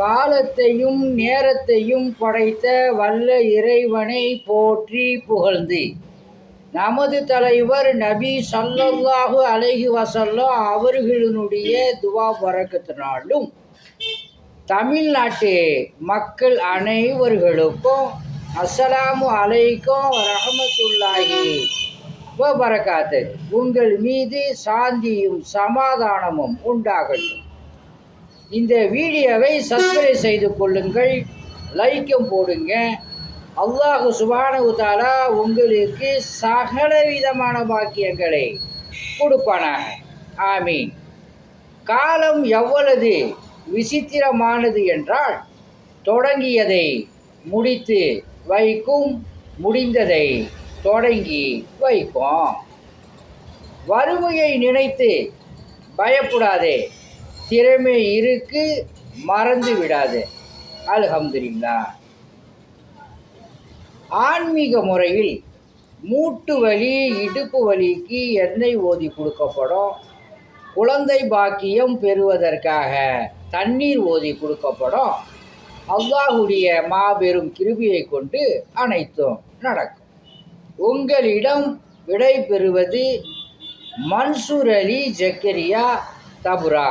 காலத்தையும் நேரத்தையும் படைத்த வல்ல இறைவனை போற்றி புகழ்ந்து. நமது தலைவர் நபி சல்லல்லாஹு அலஹி வஸல்லம் அவர்களினுடைய துவா பறக்கத்தினாலும் தமிழ்நாட்டு மக்கள் அனைவர்களுக்கும் அஸ்ஸலாமு அலைக்கும் ரஹமத்துல்லாஹி வபரகாத்து. உங்கள் மீது சாந்தியும் சமாதானமும் உண்டாகட்டும். இந்த வீடியோவை சப்ஸ்கிரைப் செய்து கொள்ளுங்கள். லைக்கும் போடுங்க. அல்லாஹு சுபானு உங்களுக்கு சகல விதமான பாக்கியங்களை கொடுப்பானாக. ஆமீன். காலம் எவ்வளவு விசித்திரமானது என்றால் தொடங்கியதை முடித்து வைக்கும் முடிந்ததை தொடங்கி வைக்கும் வறுமையை நினைத்து பயப்படாதே. திறமை இருக்கு மறந்து விடாது. அல்ஹம்துலில்லா. ஆன்மீக முறையில் மூட்டு வலி இடுப்பு வலிக்கு எண்ணெய் ஓதி கொடுக்கப்படும். குழந்தை பாக்கியம் பெறுவதற்காக தண்ணீர் ஓதி கொடுக்கப்படும். அல்லாஹுடைய மாபெரும் கிருபியை கொண்டு அனைத்தும் நடக்கும். உங்களிடம் விடை பெறுவது மன்சூர் அலி ஜக்கரியா தபுரா.